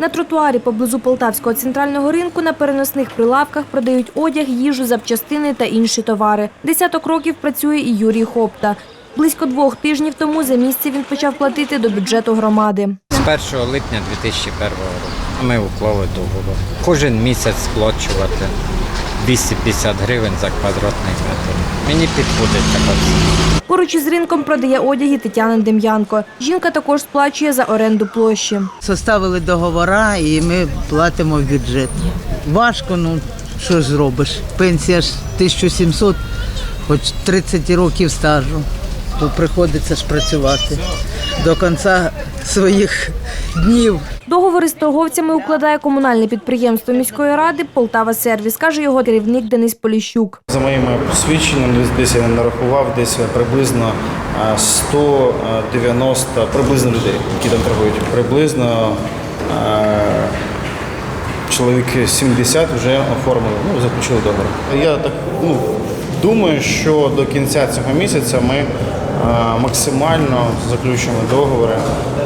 На тротуарі поблизу Полтавського центрального ринку на переносних прилавках продають одяг, їжу, запчастини та інші товари. Десяток років працює і Юрій Хопта. Близько двох тижнів тому за місце він почав платити до бюджету громади. З 1 липня 2001 року ми уклали договор. Кожен місяць сплачувати 250 гривень за квадратний метр. Мені підходить така ціна. Поруч із ринком продає одяги Тетяна Дем'янко. Жінка також сплачує за оренду площі. Составили договора і ми платимо в бюджет. Важко, ну що ж зробиш? Пенсія ж 1700, хоч 30 років стажу, то приходиться ж працювати до кінця своїх днів. Договори з торговцями укладає комунальне підприємство міської ради Полтава Сервіс, каже його керівник Денис Поліщук. За моїми свідченнями, десь я нарахував, десь приблизно е, 190 приблизно людей, які там торгують. Приблизно е, чоловік 70 вже оформили, ну, заключили договор. Я так ну, думаю, що до кінця цього місяця ми е, максимально заключимо договори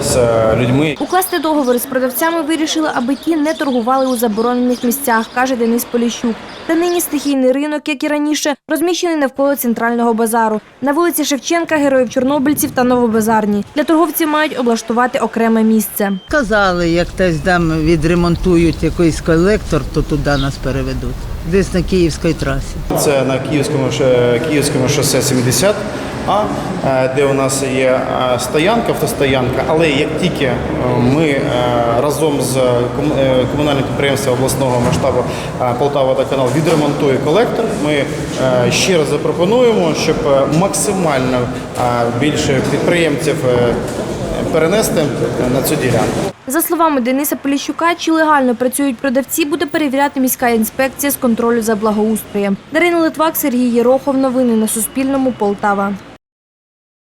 з людьми, Укласти договори з продавцями вирішили, аби ті не торгували у заборонених місцях, каже Денис Поліщук. Та нині стихійний ринок, як і раніше, розміщений навколо центрального базару. На вулиці Шевченка, героїв Чорнобильців та Новобазарній. Для торговців мають облаштувати окреме місце. Казали, як десь там відремонтують якийсь колектор, то туди нас переведуть. Десь на Київській трасі. Це на Київському, Київському шосе 70, а е, де у нас є е, стоянка, автостоянка. Але як тільки е, ми разом з кому- комунальним підприємством обласного масштабу Полтава Водоканал відремонтує колектор, ми ще раз запропонуємо, щоб максимально більше підприємців перенести на цю ділянку. За словами Дениса Поліщука, чи легально працюють продавці, буде перевіряти міська інспекція з контролю за благоустроєм. Дарина Литвак, Сергій Єрохов. Новини на Суспільному. Полтава.